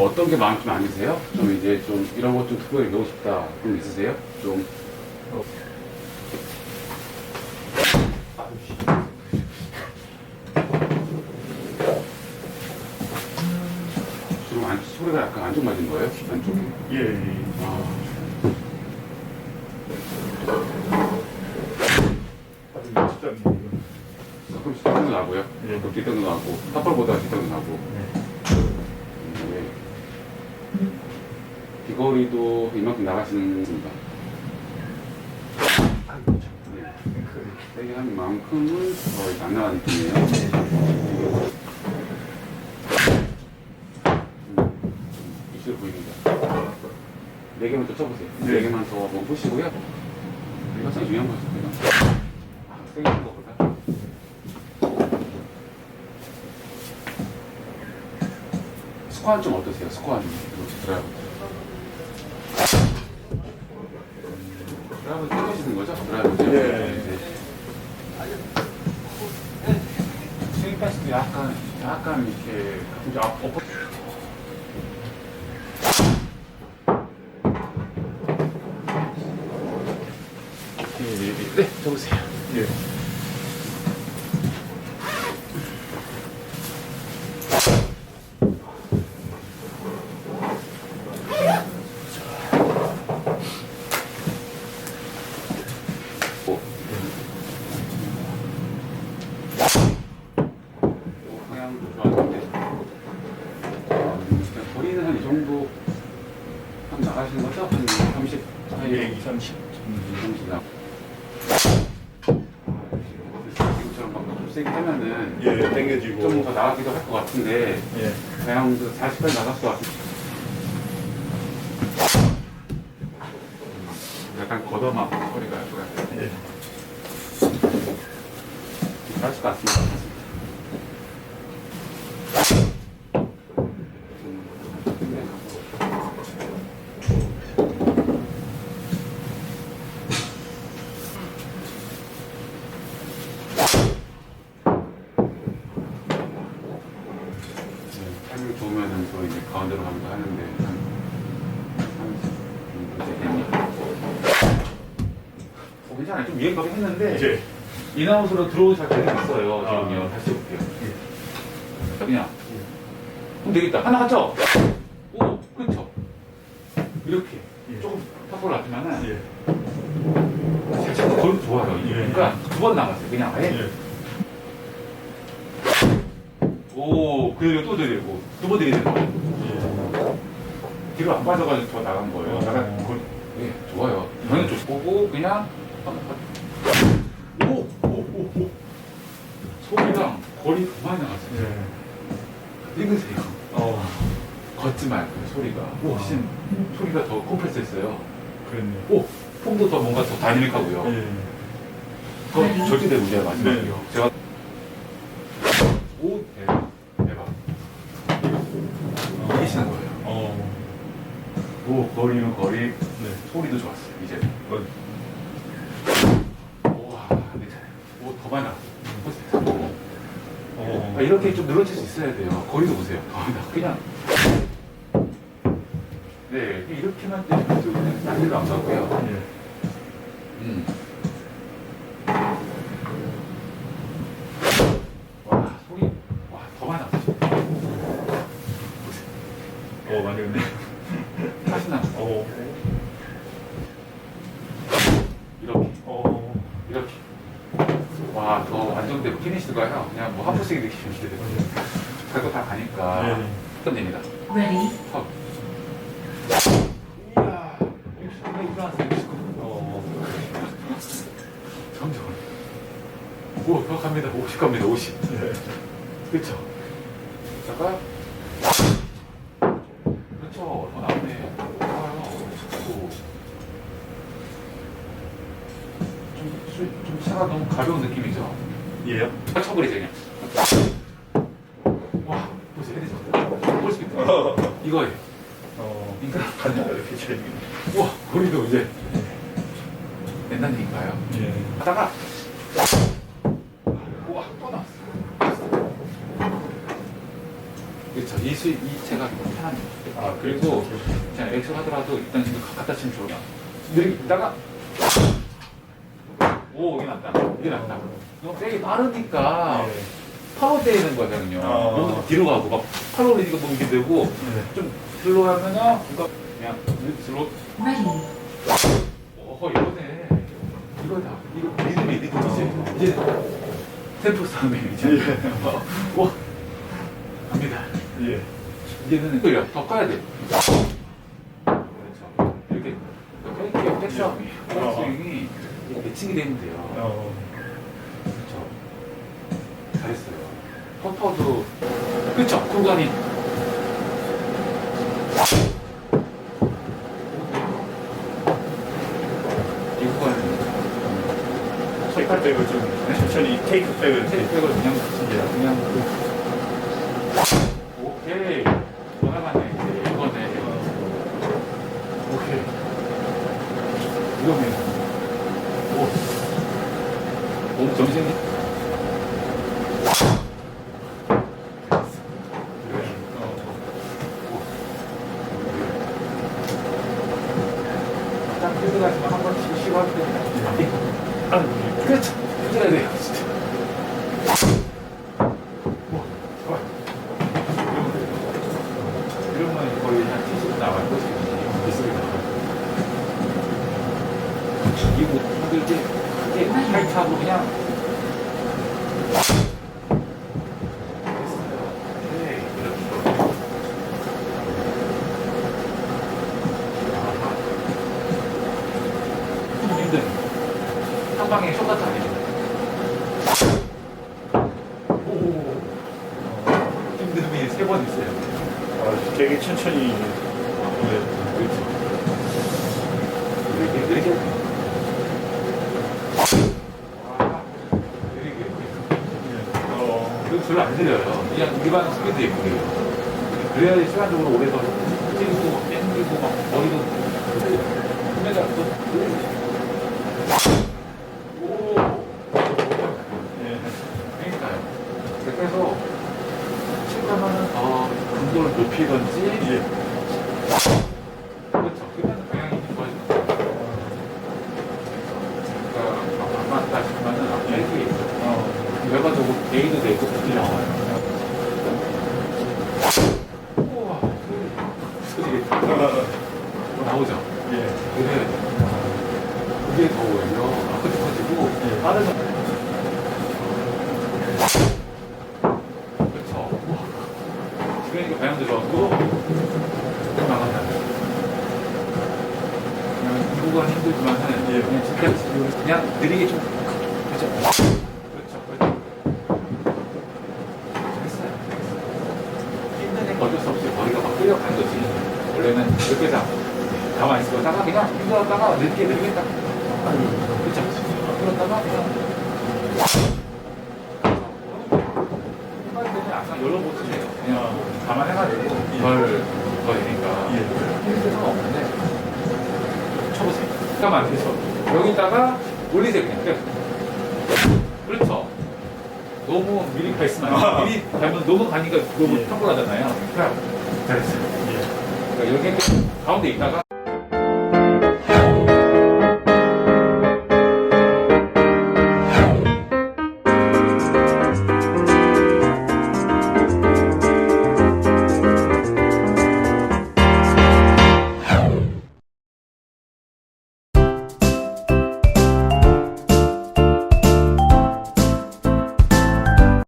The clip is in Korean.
뭐 어떤 게 마음에 좀안 드세요? 좀 이제 좀 이런 것 좀 특별히 배우고 싶다 거 있으세요? 좀 주로 안, 소리가 약간 안쪽 맞은 거예요? 안쪽에? 예, 예. 아, 아주 멋있다는 가끔 뒷땅도 나고요. 예. 가끔 뒷땅도 나고, 탑볼보다 뒷땅도 나고. 네. 비거리도 이만큼 나가시는 겁니다. 네. 세게 한 만큼은 더 이제 안 나가는 느낌이에요. 음, 이슈 보입니다. 네 개만 더 쳐보세요. 네. 네 개만 더. 이거 참 중요한 거죠. 아, 세게 하는 것보다. 스쿼트 좀 어떠세요? 스쿼트 드라이브. 드라이브 뜯으시는 거죠? 드라이브. 예. 스윙 패스도 약간 약간 이렇게 앞 엎어. 네, 적으세요. 예. 방향도 좋았는데 음, 거리는 한이 정도 한 나가시는 거죠? 한 30, 사이 예, 2, 30. 30 나. 지금처럼 막좀 세게 하면은 예, 땡겨지고. 좀 더 나가기도 할 것 같은데 예. 방향도 40까지 나갈 것 같은데 약간 걷어맞고 소리가 약간 예. 할것 같습니다. 타이밍 좋으면은 또 이제 가운데로 가기도 하는데 한 30, 됩니다. 어, 괜찮아요. 좀 유행하긴 했는데 예. 인아웃으로 들어오실 때는 있어요. 아. 지금요. 다시 해볼게요. 그냥. 그럼 되겠다. 하나 하죠? 오, 그렇죠. 이렇게. 예. 조금 탑볼 놨지만은 예. 살짝 걸음 좋아요. 예. 그러니까 두 번 남았어요. 그냥 아예. 예. 오, 그리고 또 드리고. 두번 드리는 거예요. 예. 뒤로 안 빠져가지고 더 나간 거예요. 어. 나간 걸, 예, 좋아요. 저는 좀 보고 그냥 오, 오, 오, 오. 소리랑 거리 더 많이 나갔어요. 예. 읽으세요. 어, 걷지 말고 소리가 훨씬 소리가 더 컴프레스했어요. 그랬네. 오, 폼도 더 뭔가 더 다이내믹하고요. 예. 그건 절대 문제가 마지막이요. 네. 제가 오 대박 대박 이기시는 거예요. 어, 오 거리는 거리 네. 소리도 좋았어요. 이제 어, 우와 괜찮아요. 나왔어요. 보세요. 어. 아, 이렇게 좀 늘어질 수 있어야 돼요. 거리도 보세요. 거리다 그냥 네 이렇게만 그냥 딴 데로 안 가고요. 예. 음. 와 소리 와더 많이 나왔어. 보세요. 어, 많이 했네. 다시 나왔어. 어, 이렇게 어. 이렇게 와더 안정되고 피니시가요. 그냥 뭐 하프씩 느끼시면 돼요. 그거 다 가니까 네. 어떤 됩니다. Ready, 턱. 이야 69에 일어났어요. 69. 어. 점점. 오, 더 갑니다. 50 갑니다. 50. 예. 그렇죠. 다가 그렇죠. 더 나오네. 좋아요. 오. 좀, 수- 좀 차가 너무 가벼운 느낌이죠. 예요? 쳐버리죠 그냥. 와, 보세요. 볼수 있다. 이거예요. 어. 그러니까 간다, 이렇게 쳐야 우와, 거리도 이제 옛날 얘기인가요? 예. 하다가 우와 또 나왔어. 그렇죠. 이 수, 이좀 편합니다. 아, 그리고 그냥 엑셀 하더라도 일단 지금 갖다 치면 좋아요. 느리게 있다가 오 이게 낫다. 이게 낫다. 너무 되게 빠르니까 네. 파워 때리는 거거든요. 어. 너무 뒤로 가고 막팔 올리니까 이렇게 되고 네. 좀 슬로우 하면은 이거 그냥 슬로우 Ready. 어 이거네. 이거다. 이거 리듬이 리듬 이제 이제 템포 싸움이 이제. 예. 어, 와 갑니다. 예. 이제는 끌려 더 까야 돼. 그렇죠. 이렇게 백스윙이 어. 백스윙이 이렇게 매칭이 되면 돼요. 어. 그렇죠. 잘했어요. 퍼터도 그렇죠. 구간이 이 구간은 테이크 백을 좀 천천히 테이크 백을 테이크백을 그냥 그냥 그 오케이 전화가네 이제 이거네 오케이 이거네 오 몸 정신이 딱 필드 가지만 한 번씩 쉬고 할 때. 아, 그렇죠. 해줘야 돼요, 진짜. 우와, 좋아요. 이러면 거의 한 70 나갈 것이 비슷하게 나가요. 이거 힘들게 크게 타이트하고 그냥 됐어요. 네, 이렇게. 아하. 힘든 한 방에 쇼카트 아니죠? 오 힘듦이 세 번 있어요. 아, 되게 천천히 네, 그렇죠. 이렇게 이렇게 와 이렇게 어. 이거 별로 안 들려요. 그냥 일반 스피드에 그래요. 그래야 시간적으로 오래 더 뛰고 땡기고 막 머리도 힘에다 또 오. 예. 그러니까요. 그래서 칠하면은 어 강도를 높이든지 예. 그렇죠. 그러면 방향이 좋아지죠. 그러니까 안 맞다 싶으면은 앞에 어. 결과적으로 A도 되고 B도 나와요. 우와, 소리 뭐 나오죠. 예. 그래. 그게 더 오히려 아프지고 예. 빠르죠. 그렇죠. 우와. 그러니까 방향도 좋았고 나간다. 그냥 이 구간 힘들지만은 예. 그냥 진짜 그냥 느리게 좀 그렇죠. 그렇죠. 그렇죠. 힘든 애 어쩔 수 없이 머리가 막 끌려간 거지. 원래는 이렇게 다 가만히 있었다가 그냥 힘들었다가 늦게 늦게 딱 그렇죠. 그러다가 그냥 되면 약간 열어보지 돼요. 그냥 감안해가지고 덜 거리니까 예. 힘들 수가 없는데 쳐보세요. 잠깐만 그래서 여기다가 올리세요 그냥. 그냥. 그렇죠. 너무 미리 가 있으면 안. 미리 가면 너무 가니까 너무 예. 탁월하잖아요. 그냥 잘했어요. 예. 그러니까 여기 가운데 있다가